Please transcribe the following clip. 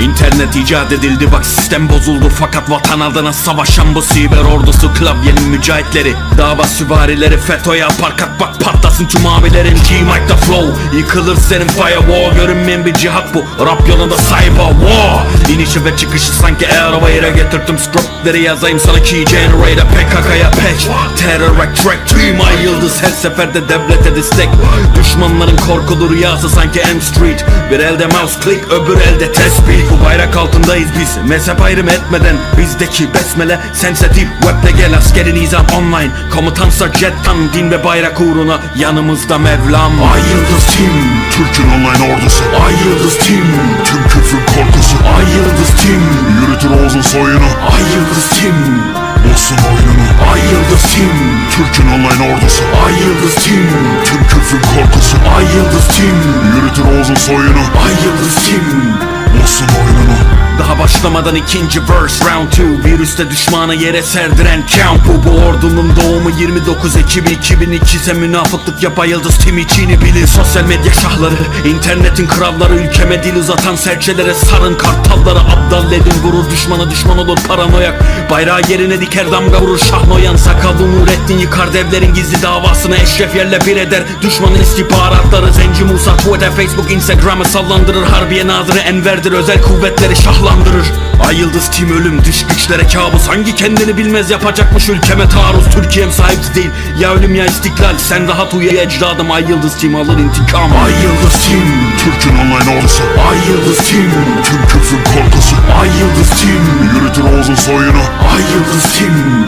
İnternet icat edildi bak sistem bozuldu. Fakat vatan adına savaşan bu siber ordusu Klavyenin mücahitleri. Dava süvarileri FETÖ'ye yapar kat bak patlasın tüm abilerin G-Mike'da flow. Yıkılır senin firewall. Görünmeyen bir cihat bu. Rap yolunda cyber war. İnişi ve çıkışı sanki Airway'e getirdim Scriptleri yazayım sana key generator. PKK'ya patch. Terror rack track Tüm ay yıldız her seferde devlete destek. Düşmanların korkulu rüyası sanki M Street. Bir elde mouse click öbür elde tespih Bu bayrak altındayız biz. Mezhep ayrım etmeden Bizdeki besmele sensitif Weble gel askeri nizam online. Komutansa jettan din ve bayrak uğruna Yanımızda Mevlam Ay yıldız tim Türk'ün online ordusu. Ay yıldız tim Tüm küfrün korkusu. Ay yıldız tim. Yürütür Oğuz'un soyunu. Ay yıldız tim. Bozsun oyununu. Ay yıldız tim. Türk'ün online ordusu. Ay yıldız tim. Tüm küfrün korkusu. Ay yıldız tim. Yürütür Oğuz'un soyunu. Ay yıldız tim. Bozsun oyununu. Daha başlamadan ikinci verse round 2 Virüste düşmanı yere serdiren count bu Bu ordunun doğumu 29 Ekim 2002'se münafıklık yapa yıldız tim içini bilin Sosyal medya şahları internetin kralları Ülkeme dil uzatan serçelere sarın kartalları Abdal edin vurur düşmana düşman olur paranoyak. Bayrağı yerine diker damga vurur şahnoyan. Sakallı Nurettin yıkar devlerin gizli davasını Eşref yerle bir eder. Düşmanın istihbaratları Zenci Musa Twitter Facebook Instagram'ı sallandırır. Harbiye nazırı Enver'dir özel kuvvetleri şahlandırır Ay yıldız tim ölüm? Dış güçlere kabus. Hangi kendini bilmez? Yapacakmış ülkeme taarruz. Türkiye'm sahipsiz değil. Ya ölüm ya istiklal. Sen rahat uyu ecdadım. Ay yıldız tim alır intikam? Ay yıldız tim Türk'ün online ordusu. Ay yıldız tim Tüm küfrün korkusu. Ay yıldız tim Yürütür Oğuz'un soyunu. Ay yıldız tim